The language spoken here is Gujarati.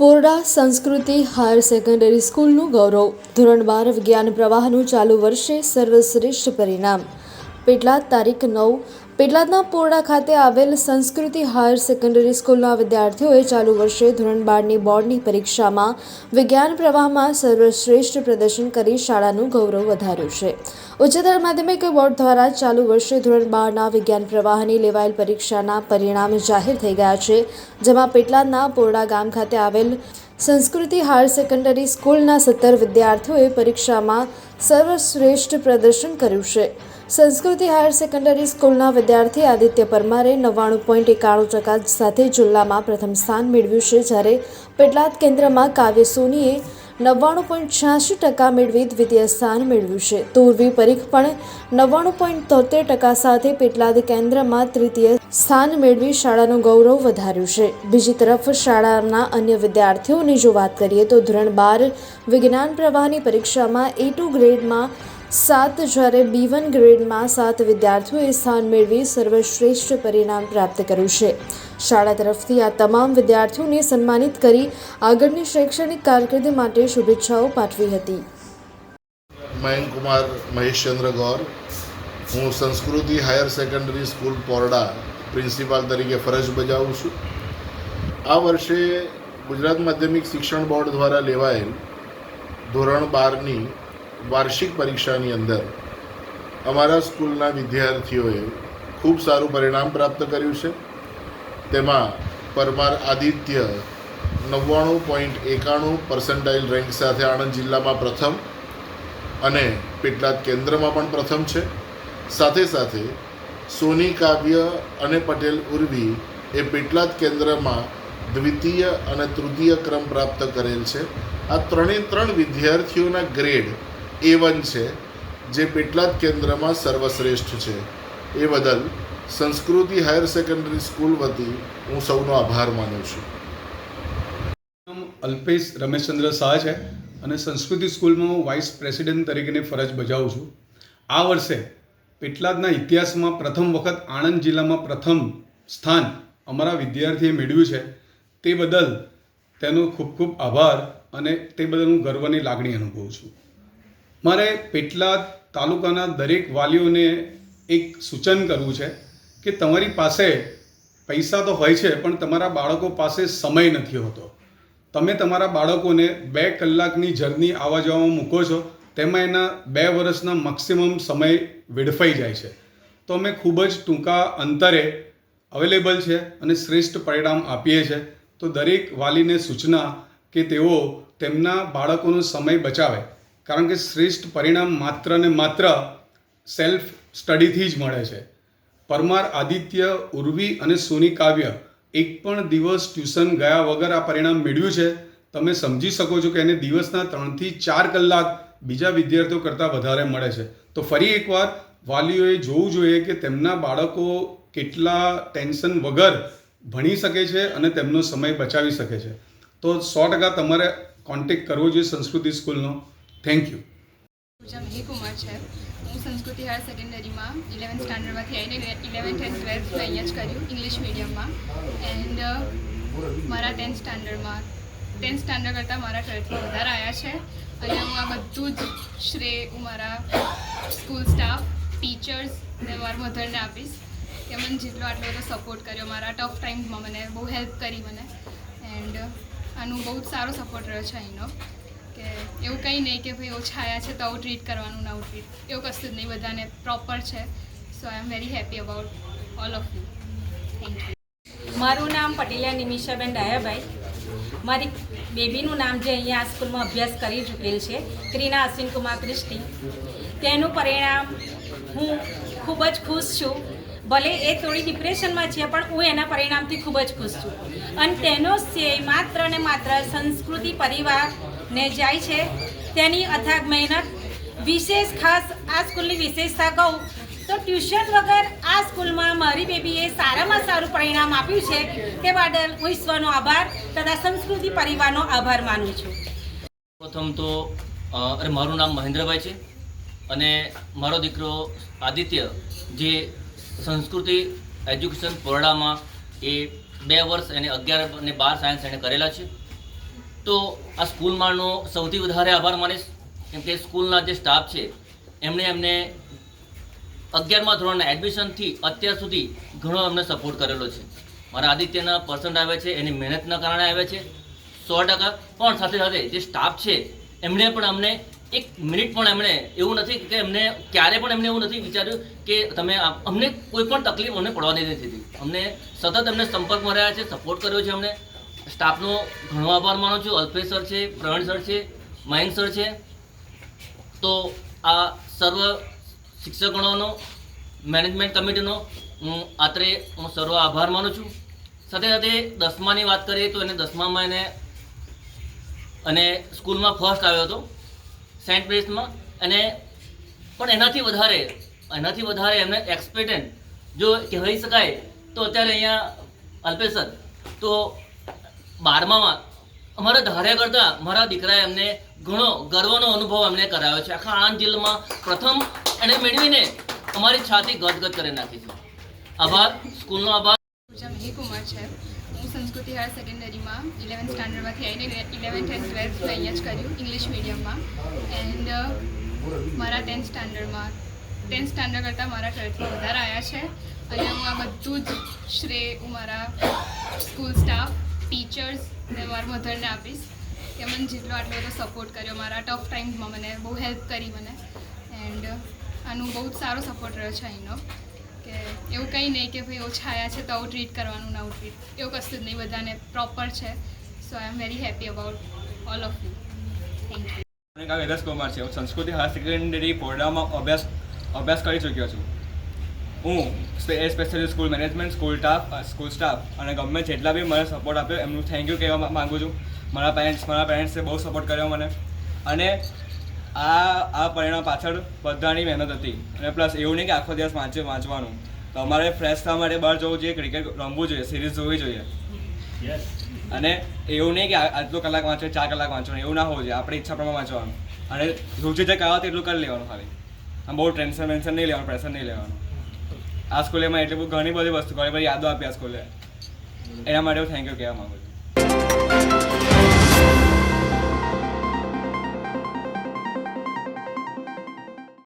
પોરડા સંસ્કૃતિ હાયર સેકન્ડરી સ્કૂલનું ગૌરવ. ધોરણ બાર વિજ્ઞાન પ્રવાહનું ચાલુ વર્ષે સર્વશ્રેષ્ઠ પરિણામ. પેટલાદ તારીખ નવ પેટલાદના પોરડા ખાતે આવેલ સંસ્કૃતિ હાયર સેકન્ડરી સ્કૂલના વિદ્યાર્થીઓએ ચાલુ વર્ષે ધોરણ બારની બોર્ડની પરીક્ષામાં વિજ્ઞાન પ્રવાહમાં સર્વશ્રેષ્ઠ પ્રદર્શન કરી શાળાનું ગૌરવ વધાર્યું છે. ઉચ્ચતર માધ્યમિક બોર્ડ દ્વારા ચાલુ વર્ષે ધોરણ બારના વિજ્ઞાન પ્રવાહની લેવાયેલ પરીક્ષાના પરિણામ જાહેર થઈ ગયા છે, જેમાં પેટલાદના પોરડા ગામ ખાતે આવેલ સંસ્કૃતિ હાયર સેકન્ડરી સ્કૂલના સત્તર વિદ્યાર્થીઓએ પરીક્ષામાં સર્વશ્રેષ્ઠ પ્રદર્શન કર્યું છે. સંસ્કૃતિ હાયર સેકન્ડરી સ્કૂલના વિદ્યાર્થી આદિત્ય પરમારે નવ્વાણું પોઈન્ટ એકાણું ટકા સાથે જિલ્લામાં પ્રથમ સ્થાન મેળવ્યું છે જ્યારે પેટલાદ કેન્દ્રમાં કાવ્ય સોનીએ નવ્વાણું પોઈન્ટ છ્યાસી ટકા મેળવી દ્વિતીય સ્થાન મેળવ્યું છે. તો પરીખ પણ નવ્વાણું પોઈન્ટ તોતેર ટકા સાથે પેટલાદ કેન્દ્રમાં તૃતીય સ્થાન મેળવી શાળાનું ગૌરવ વધાર્યું છે. બીજી તરફ શાળાના અન્ય વિદ્યાર્થીઓની જો વાત કરીએ તો ધોરણ બાર વિજ્ઞાન પ્રવાહની પરીક્ષામાં એ ટુ ગ્રેડમાં સાત જ્યારે બી વન ગ્રેડમાં સાત વિદ્યાર્થીઓએ સ્થાન મેળવી સર્વશ્રેષ્ઠ પરિણામ પ્રાપ્ત કર્યું છે. શાળા તરફથી આ તમામ વિદ્યાર્થીઓને સન્માનિત કરી આગળની શૈક્ષણિક કારકિર્દી માટે શુભેચ્છાઓ પાઠવી હતી. મયંક કુમાર મહેશચંદ્ર ગૌર. હું સંસ્કૃતિ higher secondary school Porda principal તરીકે ફરજ બજાવું છું. આ વર્ષે ગુજરાત માધ્યમિક શિક્ષણ બોર્ડ દ્વારા લેવાયેલ ધોરણ બારની વાર્ષિક પરીક્ષાની અંદર અમારા સ્કૂલના વિદ્યાર્થીઓએ ખૂબ સારું પરિણામ પ્રાપ્ત કર્યું છે. તેમાં પરમાર આદિત્ય નવ્વાણું પોઈન્ટ એકાણું પર્સન્ટાઇલ રેન્ક સાથે આણંદ જિલ્લામાં પ્રથમ અને પેટલાદ કેન્દ્રમાં પણ પ્રથમ છે. સાથે સાથે સોની કાવ્ય અને પટેલ ઉર્વી એ પેટલાદ કેન્દ્રમાં દ્વિતીય અને તૃતીય ક્રમ પ્રાપ્ત કરેલ છે. આ ત્રણે ત્રણ વિદ્યાર્થીઓના ગ્રેડ એ વન છે, જે પેટલાદ કેન્દ્રમાં સર્વશ્રેષ્ઠ છે. એ બદલ સંસ્કૃતિ હાયર સેકન્ડરી સ્કૂલ વતી હું સૌનો આભાર માનું છું. અલ્પેશ રમેશચંદ્ર શાહ છે અને સંસ્કૃતિ સ્કૂલમાં હું વાઇસ પ્રેસિડેન્ટ તરીકેની ફરજ બજાવું છું. આ વર્ષે પેટલાદના ઇતિહાસમાં પ્રથમ વખત આણંદ જિલ્લામાં પ્રથમ સ્થાન અમારા વિદ્યાર્થીએ મેળવ્યું છે. તે બદલ તેનો ખૂબ ખૂબ આભાર અને તે બદલ હું ગર્વની લાગણી અનુભવું છું. મારે પેટલાદ તાલુકાના દરેક વાલીઓને એક સૂચન કરવું છે કે તમારી પાસે પૈસા તો હોય છે, પણ તમારા બાળકો પાસે સમય નથી હોતો. તમે તમારા બાળકોને બે કલાકની જર્ની આવવા જવામાં મૂકો છો, તેમાં એના બે વર્ષના મેક્સિમમ સમય વેડફાઈ જાય છે. તો અમે ખૂબ જ ટૂંકા અંતરે અવેલેબલ છે અને શ્રેષ્ઠ પરિણામ આપીએ છીએ તો દરેક વાલીને સૂચના કે તેઓ તેમના બાળકોનો સમય બચાવે. કારણ કે શ્રેષ્ઠ પરિણામ માત્ર ને માત્ર સેલ્ફ સ્ટડીથી જ મળે છે. પરમાર, આદિત્ય, ઉર્વી અને સોની કાવ્ય એક પણ દિવસ ટ્યુશન ગયા વગર આ પરિણામ મેળવ્યું છે. તમે સમજી શકો છો કે એને દિવસના ત્રણથી ચાર કલાક બીજા વિદ્યાર્થીઓ કરતાં વધારે મળે છે. તો ફરી એકવાર વાલીઓએ જોવું જોઈએ કે તેમના બાળકો કેટલા ટેન્શન વગર ભણી શકે છે અને તેમનો સમય બચાવી શકે છે. તો સો ટકા તમારે કોન્ટેક્ટ કરવો જોઈએ સંસ્કૃતિ સ્કૂલનો. થેન્ક યુ પૂજા મહીકુમાર છે. હું સંસ્કૃતિ હાયર સેકન્ડરીમાં ઇલેવન્થ સ્ટાન્ડર્ડમાંથી આવીને ઇલેવન્થ એન્ડ ટ્વેલ્થ મેં અહીંયા જ કર્યું ઇંગ્લિશ મીડિયમમાં એન્ડ મારા ટેન્થ સ્ટાન્ડર્ડમાં ટેન્થ સ્ટાન્ડર્ડ કરતાં મારા ટ્વેલ્થમાં વધારે આવ્યા છે. અને હું આ બધું જ શ્રેય હું મારા સ્કૂલ સ્ટાફ ટીચર્સ ને મારા મધરને આપીશ કે મને જેટલો આટલો બધો સપોર્ટ કર્યો. મારા ટફ ટાઈમમાં મને બહુ હેલ્પ કરી મને. એન્ડ આનું બહુ સારો સપોર્ટ રહ્યો છે અહીંનો. કે એવું કંઈ નહીં કે ભાઈ ઓછા આવ્યા છે તો આવું ટ્રીટ કરવાનું ને આવું ટ્રીટ એવું કશું જ નહીં, બધાને પ્રોપર છે. So I am very happy about all of you મારું નામ પટેલિયા નિમિષાબેન ડાયાભાઈ. મારી બેબીનું નામ જે અહીંયા આ સ્કૂલમાં અભ્યાસ કરી ચૂકેલ છે, ક્રીના અશ્વિનકુમાર ક્રિસ્ટી. તેનું પરિણામ હું ખૂબ જ ખુશ છું. ભલે એ થોડી ડિપ્રેશનમાં છે, પણ હું એના પરિણામથી ખૂબ જ ખુશ છું. અને તેનો શ્રેય માત્ર ને માત્ર સંસ્કૃતિ પરિવારને જાય છે. તેની અથાગ મહેનત. વિશેષ ખાસ આ સ્કૂલની વિશેષતા કહું, તો ટ્યુશન વગર આ સ્કૂલમાં મારી બેબીએ સારામાં સારું પરિણામ આપ્યું છે. તે બદલ હું ઈશ્વરનો આભાર તથા સંસ્કૃતિ પરિવારનો આભાર માનું છું. પ્રથમ તો અરે મારું નામ મહેન્દ્રભાઈ છે અને મારો દીકરો આદિત્ય જે સંસ્કૃતિ એજ્યુકેશન પોરડામાં એ બે વર્ષ એને અગિયાર અને બાર સાયન્સ એણે કરેલા છે. તો આ સ્કૂલમાંનો સૌથી વધારે આભાર માનીશ કેમ કે સ્કૂલના જે સ્ટાફ છે, એમણે એમને અગિયારમા ધોરણના એડમિશનથી અત્યાર સુધી ઘણો અમને સપોર્ટ કરેલો છે. મારા આદિત્યના પર્સન્ટ આવે છે, એની મહેનતના કારણે આવે છે. સો ટકા, પણ સાથે સાથે જે સ્ટાફ છે, એમણે પણ અમને એક મિનિટ પણ એમણે એવું નથી કે એમને ક્યારે પણ એમને એવું નથી વિચાર્યું કે તમે અમને કોઈ પણ તકલીફ અમને પડવાની નથી. દીધી અમને સતત એમને સંપર્કમાં રહ્યા છે, સપોર્ટ કર્યો છે અમને. સ્ટાફનો ઘણો આભાર માનું છું. અલ્પેશ સર છે, પ્રવીણ સર છે મયંક સર છે. તો આ સર્વ શિક્ષકગણોનો મેનેજમેન્ટ કમિટીનો હું આત્રે હું સર્વ આભાર માનું છું. સાથે સાથે દસમાની વાત કરીએ તો એને દસમામાં એને અને સ્કૂલમાં ફર્સ્ટ આવ્યો હતો, સેન્ટ પ્રેસમાં અને પણ એનાથી વધારે એનાથી વધારે એમને એક્સપેક્ટેન્ટ જો કહેવાય શકાય તો અત્યારે અહીંયા અલ્પેશ તો બારમામાં અમારા ધાર્યા કરતાં મારા દીકરાએ એમને ઘણો ગર્વનો અનુભવ એમને કરાવ્યો છે. આખા આણંદ જિલ્લામાં પ્રથમ એણે મેળવીને અમારી છાતી ગદગદ કરી નાખી છે. આભાર. સ્કૂલનો આભાર. મહીકુમાર છે. હું સંસ્કૃતિ હાયર સેકન્ડરીમાં ઇલેવન્થ સ્ટાન્ડર્ડમાંથી આવીને ઇલેવન્થ એન્ડ ટ્વેલ્થ અહીંયા જ કર્યું ઇંગ્લિશ મીડિયમમાં એન્ડ મારા ટેન્થ સ્ટાન્ડર્ડમાં ટેન્થ સ્ટાન્ડર્ડ કરતાં મારા ટ્વેલ્થમાં વધારે આવ્યા છે. અને હું આ બધું જ શ્રેય હું મારા સ્કૂલ સ્ટાફ ટીચર્સ ને મારા મધરને આપીશ. કે મને જેટલો આટલો બધો સપોર્ટ કર્યો, મારા ટફ ટાઈમમાં મને બહુ હેલ્પ કરી મને. એન્ડ આનું બહુ જ સારો સપોર્ટ રહ્યો છે અહીંનો. કે એવું કંઈ નહીં કે ભાઈ ઓછા આવ્યા છે તો ટ્રીટ કરવાનું નવું ટ્રીટ એવું કશું જ નહીં, બધાને પ્રોપર છે. So I am very happy about all of you thank you Vedas Kumar છે. હું સંસ્કૃતિ હાયર સેકન્ડરી પોરડામાં અભ્યાસ અભ્યાસ કરી ચૂક્યો છું. હું સ્પે- specially school management school staff school staff અને ગમે જેટલા બી મને સપોર્ટ આપ્યો એમનું થેન્ક યુ કહેવા માગું છું. મારા પેરેન્ટ્સ મારા પેરેન્ટ્સે બહુ સપોર્ટ કર્યો મને. અને આ આ પરિણામ પાછળ બધાની મહેનત હતી. અને પ્લસ એવું નહીં કે આખો દિવસ વાંચે વાંચવાનું. તો અમારે ફ્રેશ થવા માટે બહાર જવું જોઈએ ક્રિકેટ રમવું જોઈએ સિરીઝ જોવી જોઈએ. અને એવું નહીં કે આટલો કલાક વાંચો ચાર કલાક વાંચવાનું એવું ના હોવું જોઈએ. આપણી ઈચ્છા પ્રમાણે વાંચવાનું. અને રુચિ જે કરાવો એટલું કરી લેવાનું ખાલી. આમ બહુ ટેન્શન વેન્શન નહીં લેવાનું પ્રેશર નહીં લેવાનું. આ સ્કૂલેમાં એટલી બધી ઘણી બધી વસ્તુ ઘણી બધી યાદો આપી આ સ્કૂલે. એના માટે હું થેન્ક યુ કહેવા માંગુ છું.